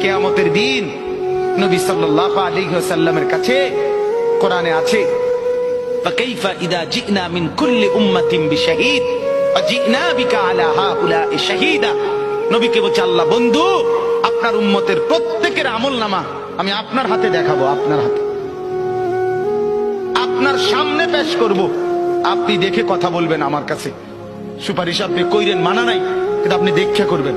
কেয়ামতের দিন নবী সাল্লাল্লাহু আলাইহি ওয়াসাল্লামের কাছে কোরআনে আছে فكيف إذا جئنا من كل أمة بشهيد وجئنا بك على هؤلاء شهيدا নবীকে বলছে আল্লাহ বন্ধু আপনার উম্মতের প্রত্যেকের আমল নামা আমি আপনার হাতে দেখাবো আপনার হাতে আপনার সামনে পেশ করব আপনি দেখে কথা বলবেন আমার কাছে সুপারিশ আপনি কইরেন মানা নাই কিন্তু আপনি দেখে করবেন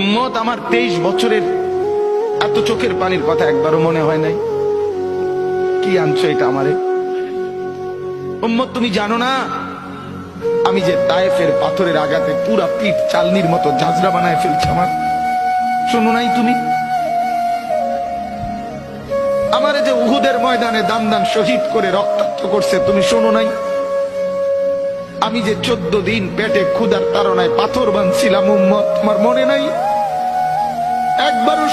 উম্মত, আমার তেইশ বছরের এত চোখের পানির কথা একবারও মনে হয় নাই। কি আনছো এটা আমারে? উম্মত, তুমি জানো না, আমি যে তায়েফের পাথরের আঘাতে পুরা পিঠ চালনির মতো ঝাঁঝরা বানায় ফেলছি আমার। শোনো নাই তুমি? আমারে যে উহুদের ময়দানে দান দান শহীদ করে রক্তাক্ত করছে, তুমি শোনো নাই? আমি যে চোদ্দ দিন পেটে ক্ষুদার তারনায় পাথর বানছিলাম উম্মত। তোমার মনে নাই? একবারও